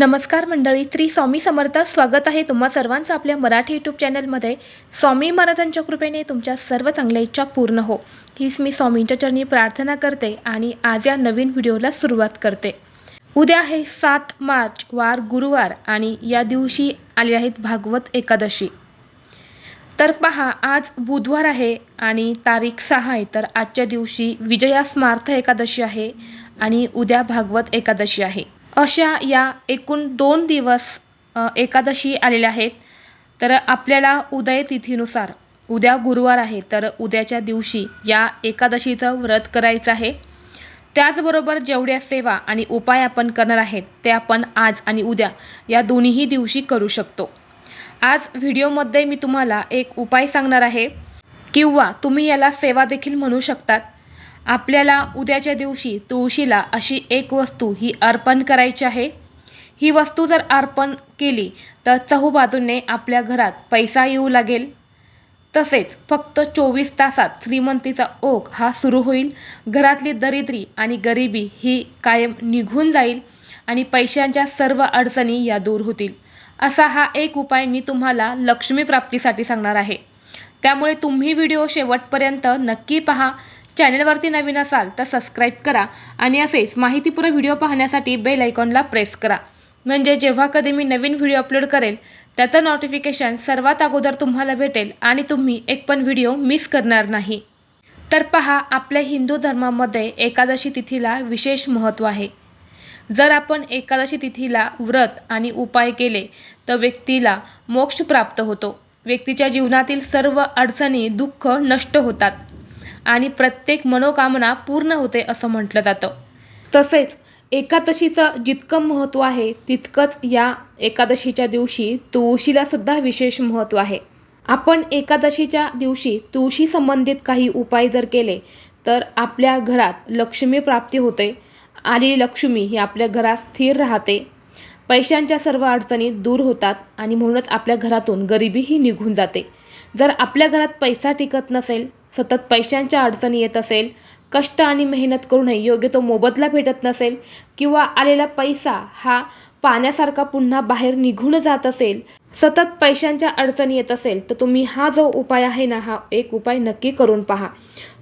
नमस्कार मंडळी श्री स्वामी समर्थ स्वागत आहे तुम्हा सर्वांचं आपल्या मराठी यूट्यूब चॅनलमध्ये. स्वामी महाराजांच्या कृपेने तुमच्या सर्व चांगल्या इच्छा पूर्ण हो. हीच मी स्वामींच्या चरणी प्रार्थना करते आणि आज या नवीन व्हिडिओला सुरुवात करते. उद्या आहे सात मार्च वार गुरुवार आणि या दिवशी आले आहेत भागवत एकादशी. तर पहा आज बुधवार आहे आणि तारीख सहा आहे तर आजच्या दिवशी विजया स्मार्थ एकादशी आहे आणि उद्या भागवत एकादशी आहे. अशा या एकूण दोन दिवस एकादशी आलेल्या आहेत. तर आपल्याला उदय तिथीनुसार उद्या गुरुवार आहे तर उद्याच्या दिवशी या एकादशीचं व्रत करायचं आहे. त्याचबरोबर जेवढ्या सेवा आणि उपाय आपण करणार आहेत ते आपण आज आणि उद्या या दोन्हीही दिवशी करू शकतो. आज व्हिडिओमध्ये मी तुम्हाला एक उपाय सांगणार आहे किंवा तुम्ही याला सेवा देखील म्हणू शकतात. आपल्याला उद्याच्या दिवशी तुळशीला अशी एक वस्तू ही अर्पण करायची आहे. ही वस्तू जर अर्पण केली तर चहूबाजूने आपल्या घरात पैसा येऊ लागेल. तसेच फक्त चोवीस तासात श्रीमंतीचा ओघ हा सुरू होईल. घरातली दरिद्री आणि गरिबी ही कायम निघून जाईल आणि पैशांच्या सर्व अडचणी या दूर होतील. असा हा एक उपाय मी तुम्हाला लक्ष्मी प्राप्तीसाठी सांगणार आहे. त्यामुळे तुम्ही व्हिडिओ शेवटपर्यंत नक्की पहा. चॅनलवरती नवीन असाल तर सबस्क्राईब करा आणि असेच माहितीपूर्ण व्हिडिओ पाहण्यासाठी बेल आयकॉनला प्रेस करा. म्हणजे जेव्हा कधी मी नवीन व्हिडिओ अपलोड करेल त्याचं नोटिफिकेशन सर्वात अगोदर तुम्हाला भेटेल आणि तुम्ही एक पण व्हिडिओ मिस करणार नाही. तर पहा आपल्या हिंदू धर्मामध्ये एकादशी तिथीला विशेष महत्त्व आहे. जर आपण एकादशी तिथीला व्रत आणि उपाय केले तर व्यक्तीला मोक्ष प्राप्त होतो. व्यक्तीच्या जीवनातील सर्व अडचणी दुःख नष्ट होतात. आणि प्रत्येक मनोकामना पूर्ण होते असं म्हटलं जातं. तसेच एकादशीचं जितकं महत्त्व आहे तितकंच या एकादशीच्या दिवशी तुळशीला सुद्धा विशेष महत्त्व आहे. आपण एकादशीच्या दिवशी तुळशी संबंधित काही उपाय जर केले तर आपल्या घरात लक्ष्मी प्राप्ती होते आलेली लक्ष्मी ही आपल्या घरात स्थिर राहते. पैशांच्या सर्व अडचणी दूर होतात आणि म्हणूनच आपल्या घरातून गरिबीही निघून जाते. जर आपल्या घरात पैसा टिकत नसेल सतत पैशांच्या अडचणी येत असेल कष्ट आणि मेहनत करूनही योग्य तो मोबदला भेटत नसेल किंवा आलेला पैसा हा पाण्यासारखा पुन्हा बाहेर निघून जात असेल सतत पैशांच्या अडचणी येत असेल तर तुम्ही हा जो उपाय आहे ना हा एक उपाय नक्की करून पहा.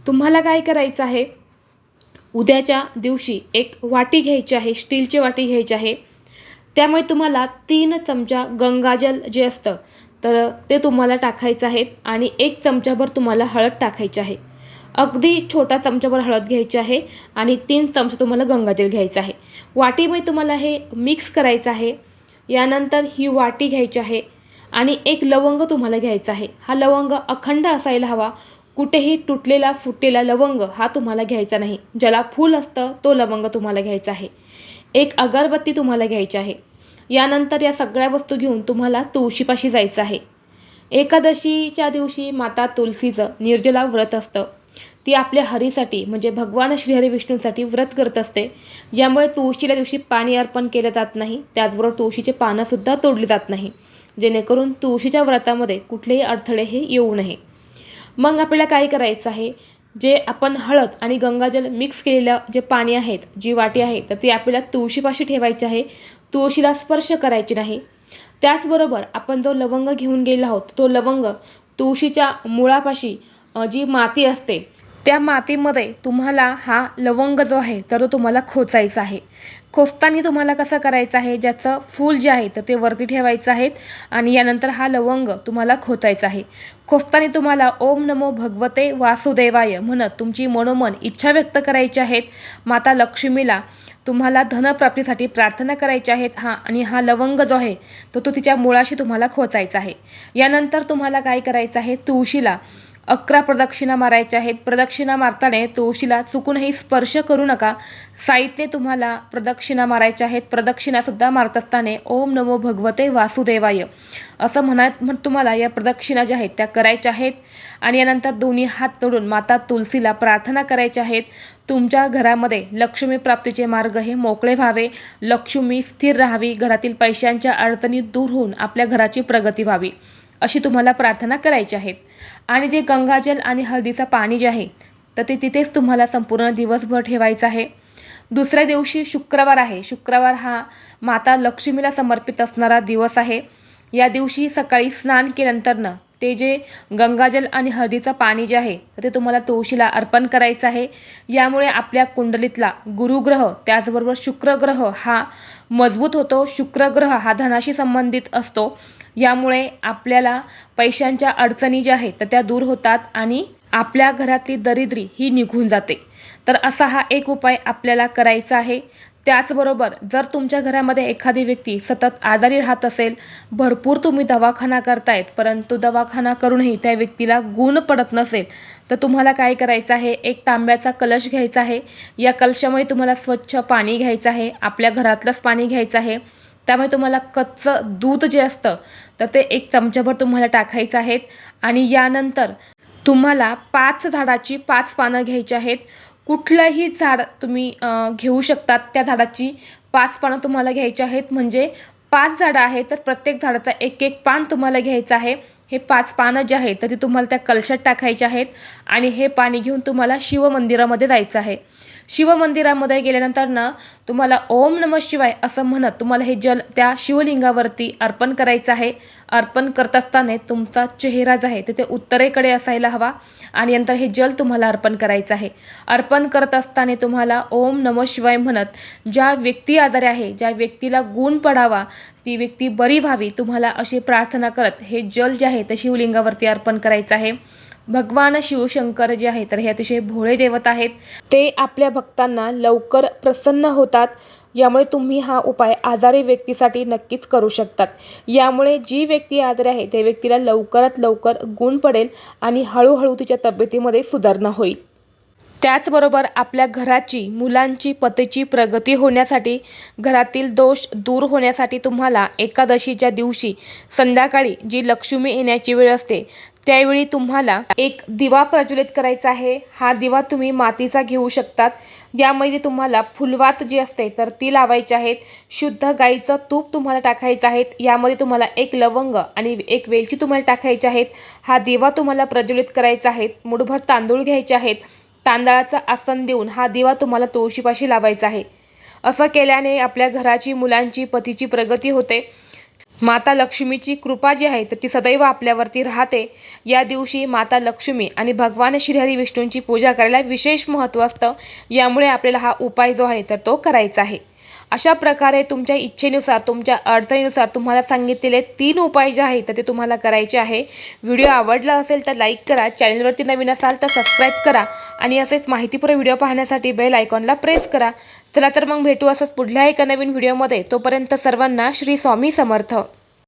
तुम्हाला काय करायचं आहे? उद्याच्या दिवशी एक वाटी घ्यायची आहे स्टीलची वाटी घ्यायची आहे. त्यामुळे तुम्हाला तीन चमचा गंगाजल जे असतं तर ते तुम्हाला टाकायचं आहे आणि एक चमचाभर तुम्हाला हळद टाकायची आहे. अगदी छोटा चमचाभर हळद घ्यायची आहे आणि तीन चमचे तुम्हाला गंगाजल घ्यायचं आहे. वाटीमध्ये तुम्हाला हे मिक्स करायचं आहे. यानंतर ही वाटी घ्यायची आहे आणि एक लवंग तुम्हाला घ्यायचा आहे. हा लवंग अखंड असायला हवा. कुठेही तुटलेला फुटलेला लवंग हा तुम्हाला घ्यायचा नाही. ज्याला फूल असतं तो लवंग तुम्हाला घ्यायचा आहे. एक अगरबत्ती तुम्हाला घ्यायची आहे. यानंतर या सगळ्या वस्तू घेऊन तुम्हाला तुळशीपाशी जायचं आहे. एकादशीच्या दिवशी माता तुलसीचं निर्जला व्रत असतं. ती आपल्या हरीसाठी म्हणजे भगवान श्रीहरी विष्णूंसाठी व्रत करत असते. यामुळे तुळशीच्या दिवशी पाणी अर्पण केलं जात नाही. त्याचबरोबर तुळशीचे पानंसुद्धा तोडली जात नाही. जेणेकरून तुळशीच्या व्रतामध्ये कुठलेही अडथळे हे येऊ नये. मग आपल्याला काय करायचं आहे? जे आपण हळद आणि गंगाजल मिक्स केलेलं जे पाणी आहेत जी वाटी आहे तर ती आपल्याला तुळशीपाशी ठेवायची आहे. तुळशीला स्पर्श करायची नाही. त्याचबरोबर आपण जो लवंग घेऊन गेलो आहोत तो लवंग तुळशीच्या मुळापाशी जी माती असते त्या मातीमध्ये तुम्हाला हा लवंग जो आहे तर तो तुम्हाला खोचायचा आहे. खोचताना तुम्हाला कसं करायचं आहे? ज्याचं फूल जे आहे तर ते वरती ठेवायचं आहे आणि यानंतर हा लवंग तुम्हाला खोचायचा आहे. खोचताना तुम्हाला ओम नमो भगवते वासुदेवाय म्हणत तुमची मनोमन इच्छा व्यक्त करायची आहेत. माता लक्ष्मीला तुम्हाला धनप्राप्तीसाठी प्रार्थना करायची आहेत. हां आणि हा लवंग जो आहे तो तो तिच्या मुळाशी तुम्हाला खोचायचा आहे. यानंतर तुम्हाला काय करायचं आहे? तुळशीला अकरा प्रदक्षिणा मारायच्या आहेत. प्रदक्षिणा मारताना तुळशीला चुकूनही स्पर्श करू नका. साईटने तुम्हाला प्रदक्षिणा मारायच्या आहेत. प्रदक्षिणासुद्धा मारत असताना ओम नमो भगवते वासुदेवाय. असं म्हणत म्हण तुम्हाला या प्रदक्षिणा ज्या आहेत त्या करायच्या आहेत. आणि यानंतर दोन्ही हात तोडून माता तुलसीला प्रार्थना करायच्या आहेत. तुमच्या घरामध्ये लक्ष्मी प्राप्तीचे मार्ग हे मोकळे व्हावे. लक्ष्मी स्थिर राहावी. घरातील पैशांच्या अडचणी दूर होऊन आपल्या घराची प्रगती व्हावी. अशी तुम्हाला प्रार्थना करायची आहेत आणि जे गंगाजल आणि हळदीचं पाणी जे आहे तर ते तिथेच तुम्हाला संपूर्ण दिवसभर ठेवायचं आहे. दुसऱ्या दिवशी शुक्रवार आहे. शुक्रवार हा माता लक्ष्मीला समर्पित असणारा दिवस आहे. या दिवशी सकाळी स्नान केल्यानंतरनं ते जे गंगाजल आणि हळदीचं पाणी जे आहे तर ते तुम्हाला तुळशीला अर्पण करायचं आहे. यामुळे आपल्या कुंडलीतला गुरुग्रह त्याचबरोबर शुक्रग्रह हा मजबूत होतो. शुक्रग्रह हा धनाशी संबंधित असतो. यामुळे आपल्याला पैशांच्या अडचणी ज्या आहेत तर त्या दूर होतात आणि आपल्या घरातली दरिद्री ही निघून जाते. तर असा हा एक उपाय आपल्याला करायचा आहे. त्याचबरोबर जर तुमच्या घरामध्ये एखादी व्यक्ती सतत आजारी राहत असेल भरपूर तुम्ही दवाखाना करतायत परंतु दवाखाना करूनही त्या व्यक्तीला गुण पडत नसेल तर तुम्हाला काय करायचं आहे? एक तांब्याचा कलश घ्यायचा आहे. या कलशामुळे तुम्हाला स्वच्छ पाणी घ्यायचं आहे आपल्या घरातलंच पाणी घ्यायचं आहे. त्यामुळे तुम्हाला कच्चं दूध जे असतं तर ते एक चमचाभर तुम्हाला टाकायचं आहेत आणि यानंतर तुम्हाला पाच झाडाची पाच पानं घ्यायची आहेत. कुठलंही झाड तुम्ही घेऊ शकतात त्या झाडाची पाच पानं तुम्हाला घ्यायची आहेत. म्हणजे पाच झाडं आहेत तर प्रत्येक झाडाचा एक एक पान तुम्हाला घ्यायचं आहे. हे पाच पानं जे आहेत तर ते तुम्हाला त्या कलशात टाकायचे आहेत. आणि हे पाणी घेऊन तुम्हाला शिवमंदिरामध्ये जायचं आहे. शिवमंदिरामध्ये गेल्यानंतर ना तुम्हाला ओम नम शिवाय असं म्हणत तुम्हाला हे जल त्या शिवलिंगावरती अर्पण करायचं आहे. अर्पण करत असताना तुमचा चेहरा जो आहे तिथे उत्तरेकडे असायला हवा आणि नंतर हे जल तुम्हाला अर्पण करायचं आहे. अर्पण करत असताना तुम्हाला ओम नम शिवाय म्हणत ज्या व्यक्ती आजारी आहे ज्या व्यक्तीला गुण पडावा ती व्यक्ती बरी व्हावी तुम्हाला अशी प्रार्थना करत हे जल जे आहे ते शिवलिंगावरती अर्पण करायचं आहे. भगवान शिवशंकर जे आहेत तर हे अतिशय भोळे देवत आहेत. ते आपल्या भक्तांना लवकर प्रसन्न होतात. यामुळे तुम्ही हा उपाय आजारी व्यक्तीसाठी नक्कीच करू शकतात. यामुळे जी व्यक्ती आजारी आहे त्या व्यक्तीला लवकरात लवकर गुण पडेल आणि हळूहळू तिच्या तब्येतीमध्ये सुधारणा होईल. त्याचबरोबर आपल्या घराची मुलांची पतीची प्रगती होण्यासाठी घरातील दोष दूर होण्यासाठी तुम्हाला एकादशीच्या दिवशी संध्याकाळी जी लक्ष्मी येण्याची वेळ असते त्यावेळी तुम्हाला एक दिवा प्रज्वलित करायचा आहे. हा दिवा तुम्ही मातीचा घेऊ शकतात. यामध्ये तुम्हाला फुलवात जी असते तर ती लावायची आहेत. शुद्ध गाईचं तूप तुम्हाला टाकायचं आहेत. यामध्ये तुम्हाला एक लवंग आणि एक वेलची तुम्हाला टाकायची आहेत. हा दिवा तुम्हाला प्रज्वलित करायचा आहे. मुठभर तांदूळ घ्यायचे आहेत. तांदळाचं आसन देऊन हा दिवा तुम्हाला तुळशीपाशी लावायचा आहे. असं केल्याने आपल्या घराची मुलांची पतीची प्रगती होते. माता लक्ष्मीची कृपा जी आहे तर ती सदैव आपल्यावरती राहते. या दिवशी माता लक्ष्मी आणि भगवान श्रीहरी विष्णूंची पूजा करायला विशेष महत्त्व असतं. यामुळे आपल्याला हा उपाय जो आहे तर तो करायचा आहे. अशा प्रकारे तुमच्या इच्छेनुसार तुमच्या अडचणीनुसार तुम्हाला सांगितलेले तीन उपाय जे आहेत तर ते तुम्हाला करायचे आहे. व्हिडिओ आवडला असेल तर लाईक करा चॅनलवरती नवीन असाल तर सबस्क्राईब करा आणि असेच माहितीपूर्ण व्हिडिओ पाहण्यासाठी बेल आयकॉनला प्रेस करा. चला तर मग भेटू असंच पुढल्या एका नवीन व्हिडिओमध्ये. तोपर्यंत सर्वांना श्री स्वामी समर्थ.